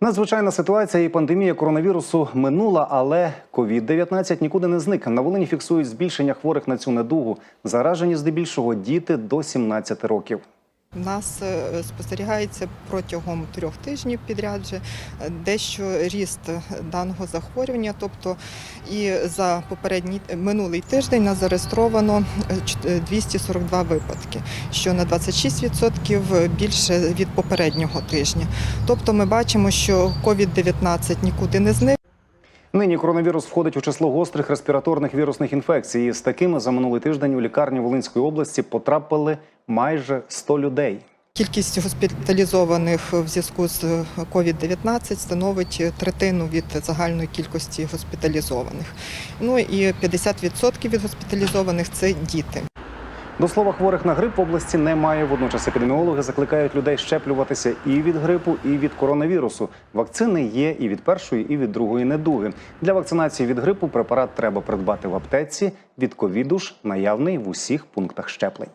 Надзвичайна ситуація і пандемія коронавірусу минула, але COVID-19 нікуди не зник. На Волині фіксують збільшення хворих на цю недугу. Заражені здебільшого діти до 17 років. Нас е, спостерігається протягом трьох тижнів підряд вже е, дещо ріст даного захворювання. Тобто і за попередній минулий тиждень нас зареєстровано е, чт- е, 242 випадки, що на 26% більше від попереднього тижня. Тобто ми бачимо, що COVID-19 нікуди не зник. Нині коронавірус входить у число гострих респіраторних вірусних інфекцій. З такими за минулий тиждень у лікарні Волинської області потрапили майже 100 людей. Кількість госпіталізованих в зв'язку з COVID-19 становить третину від загальної кількості госпіталізованих. Ну і 50% від госпіталізованих це діти. До слова, хворих на грип в області немає. Водночас епідеміологи закликають людей щеплюватися і від грипу, і від коронавірусу. Вакцини є і від першої, і від другої недуги. Для вакцинації від грипу препарат треба придбати в аптеці. Від ковіду ж наявний в усіх пунктах щеплень.